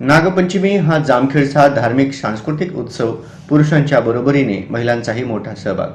नागपंचमी हा जामखेडचा धार्मिक सांस्कृतिक उत्सव पुरुषांच्या बरोबरीने महिलांचाही मोठा सहभाग.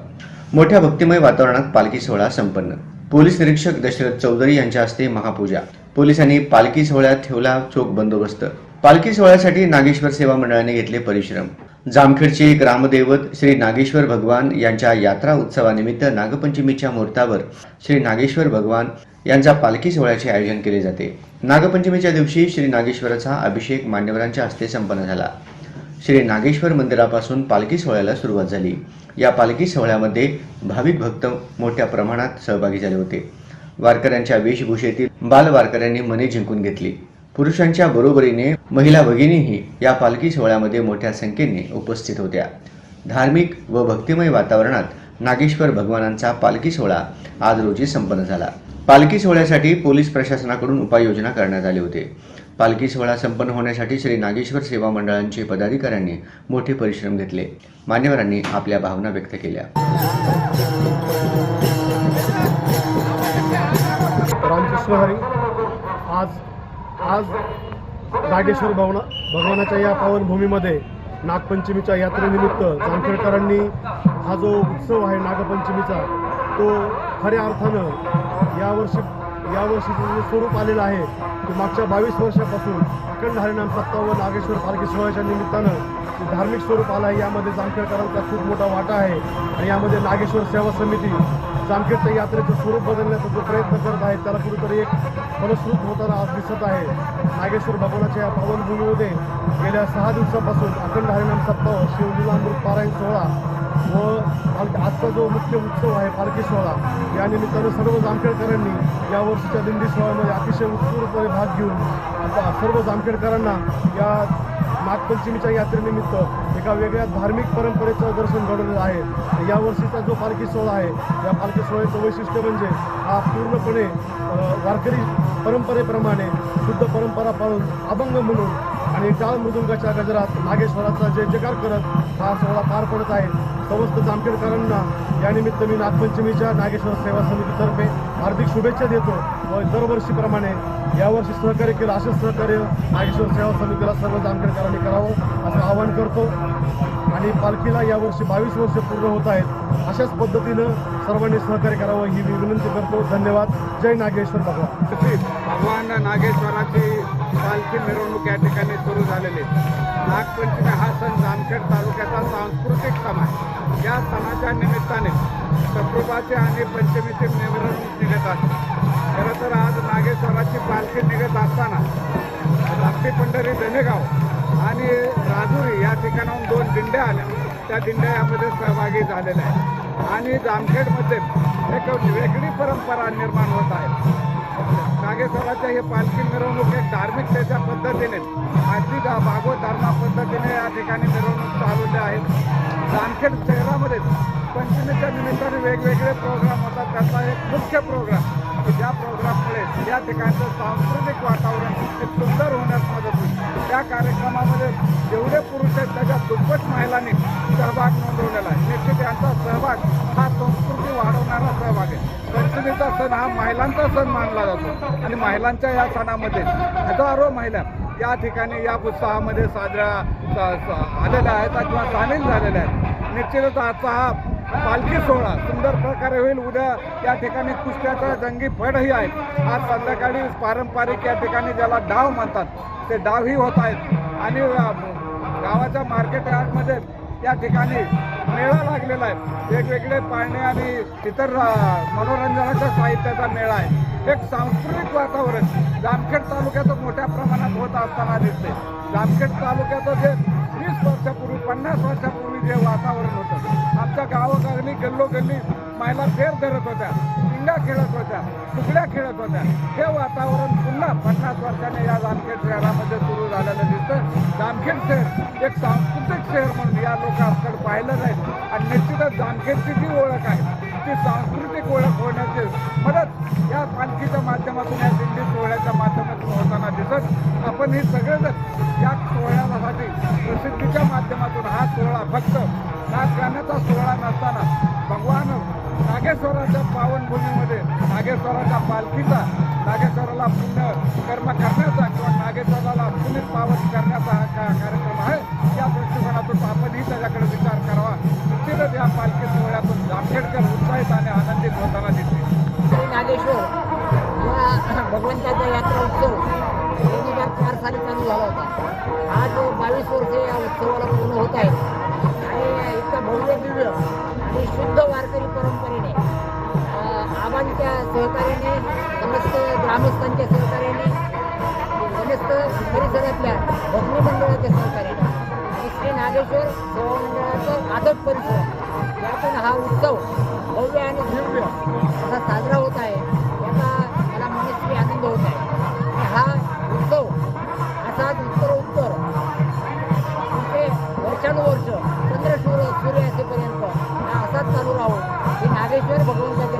मोठ्या भक्तिमय वातावरणात पालखी सोहळा संपन्न. पोलीस निरीक्षक दशरथ चौधरी यांच्या हस्ते महापूजा. पोलिसांनी पालखी सोहळ्यात ठेवला चोख बंदोबस्त. पालखी सोहळ्यासाठी नागेश्वर सेवा मंडळाने घेतले परिश्रम. जामखेडचे ग्रामदैवत श्री नागेश्वर भगवान यांच्या यात्रा उत्सवानिमित्त नागपंचमीच्या मुहूर्तावर श्री नागेश्वर भगवान यांचा पालखी सोहळ्याचे आयोजन केले जाते. नागपंचमीच्या दिवशी श्री नागेश्वराचा अभिषेक मान्यवरांच्या हस्ते संपन्न झाला. श्री नागेश्वर मंदिरापासून पालखी सोहळ्याला सुरुवात झाली. या पालखी सोहळ्यामध्ये भाविक भक्त मोठ्या प्रमाणात सहभागी झाले होते. वारकऱ्यांच्या वेशभूषेतील बाल वारकऱ्यांनी मने जिंकून घेतली. पुरुषांच्या बरोबरीने महिला भगिनीही या पालखी सोहळ्यामध्ये मोठ्या संख्येने उपस्थित होत्या. धार्मिक व भक्तिमय वातावरणात नागेश्वर भगवानांचा पालखी सोहळा आज रोजी संपन्न झाला. पालखी सोहळ्यासाठी पोलीस प्रशासनाकडून उपाययोजना करण्यात आली होती. पालखी सोहळा संपन्न होण्यासाठी श्री नागेश्वर सेवा मंडळांचे पदाधिकाऱ्यांनी मोठे परिश्रम घेतले. मान्यवरांनी आपल्या भावना व्यक्त केल्या. आज आज नागेश्वर भवना भगवानाच्या या पावनभूमीमध्ये नागपंचमीच्या यात्रेनिमित्त जामखेडकरांनी हा जो उत्सव आहे नागपंचमीचा तो खऱ्या अर्थानं यावर्षी यावर्षीचं जे स्वरूप आलेलं आहे ते मागच्या बावीस वर्षापासून अखंड हरिनाम सत्ता व नागेश्वर पालखी सोहळ्याच्या निमित्तानं धार्मिक स्वरूप आलं आहे यामध्ये जामखेडकरांचा खूप मोठा वाटा आहे. आणि यामध्ये नागेश्वर सेवा समिती जामखेडच्या यात्रेचं स्वरूप बदलण्याचा जो प्रयत्न करत आहे त्याला कुठेतरी एक फलश्रुत होताना आज दिसत आहे. नागेश्वर भगवानाच्या या पावनभूमीमध्ये गेल्या सहा दिवसापासून अखंड हरिनाम सप्ताह शिवलीलामृत पारायण सोहळा व आजचा जो मुख्य उत्सव आहे पालखी सोहळा या निमित्तानं सर्व जामखेडकरांनी या वर्षीच्या दिंडी सोहळ्यामध्ये अतिशय उत्स्फूर्तपणे भाग घेऊन आता सर्व जामखेडकरांना या नागपंचमीच्या यात्रेनिमित्त एका वेगळ्या धार्मिक परंपरेचं दर्शन घडवलेलं आहे. या वर्षीचा जो पालखी सोहळा आहे या पालखी सोहळ्याचं वैशिष्ट्य म्हणजे हा पूर्णपणे वारकरी परंपरेप्रमाणे शुद्ध परंपरा पाळून अभंग म्हणून आणि टाळ मृदुंगाच्या गजरात नागेश्वराचा जय जयकार करत हा सोहळा पार पडत आहे. समस्त जामखेडकरांना यानिमित्त मी नागपंचमीच्या नागेश्वर सेवा समितीतर्फे हार्दिक शुभेच्छा देतो व दरवर्षीप्रमाणे यावर्षी सहकार्य केलं असेच सहकार्य नागेश्वर सेवा समितीला सर्व जामखेडकरांनी करावं असं आवाहन करतो. आणि पालखीला यावर्षी बावीस वर्ष पूर्ण होत आहेत. अशाच पद्धतीनं सर्वांनी सहकार्य करावं ही मी विनंती करतो. धन्यवाद. जय नागेश्वर भगवान. भगवान नागेश्वराची पालखी मिरवणूक या ठिकाणी सुरू झालेली आहे. नागपंचमी हा सण जामखेड तालुक्याचा सांस्कृतिक सण आहे. या सणाच्या निमित्ताने सप्रुबाचे आणि पंचमीचे मिरवणूक निघत आहे. खरं तर आज नागेश्वराची पालखी निघत असताना राप्ती पंढरी धनेगाव आणि राजुरी या ठिकाणाहून दोन दिंड्या आल्या. त्या दिंड्या यामध्ये सहभागी झालेल्या आहेत. आणि जामखेडमध्ये एक वेगळी परंपरा निर्माण होत आहे. नागेश्वराच्या ही पालखी मिरवणूक एक धार्मिकतेच्या पद्धतीने अगदी भागवत धर्मा पद्धतीने या ठिकाणी मिरवणूक चालवले आहेत जामखेड शहरामध्ये पंचमीच्या निमित्ताने वेगवेगळे प्रोग्राम होतात. त्याचा एक मुख्य प्रोग्राम की ज्या प्रोग्राममुळे या ठिकाणचं सांस्कृतिक वातावरण एक सुंदर होण्यास मदत त्या कार्यक्रमामध्ये जेवढे पुरुष आहेत त्याच्या दुप्पट महिलांनी सहभाग नोंदवलेला आहे. निश्चित यांचा सहभाग हा संस्कृती वाढवणारा सहभाग आहे. पंचमीचा सण हा महिलांचा सण मानला जातो. आणि महिलांच्या या सणामध्ये हजारो महिला या ठिकाणी या उत्साहामध्ये साजऱ्या स- स- आलेल्या आहेत किंवा सामील झालेल्या आहेत. निश्चितच आजचा हा पालखी सोहळा सुंदर प्रकारे होईल. उद्या या ठिकाणी कुस्त्याचा जंगी फडही आहे. आज संध्याकाळी पारंपरिक या ठिकाणी ज्याला डाव म्हणतात ते डावही होत आहेत. आणि गावाच्या मार्केट यार्डमध्ये या ठिकाणी मेळा लागलेला आहे. वेगवेगळे पाळणे आणि इतर मनोरंजनाच्या साहित्याचा मेळा आहे. एक सांस्कृतिक वातावरण जामखेड तालुक्याचं मोठ्या प्रमाणात होत असताना दिसते जामखेड तालुक्याचं जे वीस वर्षापूर्वी पन्नास वर्षापूर्वी जे वातावरण होतं आमच्या गावोगावी गल्लोगल्ली महिला फेर धरत होत्या पिंगा खेळत होत्या फुगड्या खेळत होत्या. हे वातावरण पुन्हा पन्नास वर्षाने या जामखेड शहरामध्ये सुरू झालेलं दिसतं जामखेड शहर एक सांस्कृतिक शहर म्हणून या लोकांकडे पाहिलं नाही आणि निश्चितच जामखेडची जी ओळख आहे ती सांस्कृतिक ओळख होण्याची मदत या पालखीच्या माध्यमातून या दिंडी सोहळ्याच्या माध्यमातून होताना दिसत. आपण हे सगळेजण नागेश्वराच्या पालखीचा नागेश्वराला पुण्य कर्म करण्याचा किंवा नागेश्वराला पुनीत पावन करण्याचा हा का कार्यक्रम आहे या दृष्टिकोनातून आपणही त्याच्याकडे विचार करावा. निश्चितच या पालखी सोहळ्यातून जामखेडकर उत्साहित आणि आनंदित होताना दिसते. नागेश्वर या भगवंताचा यात्रा उत्सव दोन हजार चार साली चालू झाला होता. आज बावीस वर्ष या उत्सवाला पूर्ण होत आहे आणि इतका भव्य दिव्य आणि शुद्ध सहकार्याने समस्त ग्रामस्थांच्या सहकार्याने समस्त परिसरातल्या भजनी मंडळाच्या सहकार्याने आणि श्री नागेश्वर सेवा मंडळाचं आदत परिसर यातून हा उत्सव भव्य आणि दिव्य असा साजरा होत आहे. याचा मला मनस्वी आनंद होत आहे. आणि हा उत्सव असाच उत्तर उत्तर पुढचे वर्षानुवर्ष चंद्र सूर्य सूर्य असेपर्यंत हा असाच चालू राहू. हे नागेश्वर भगवंताच्या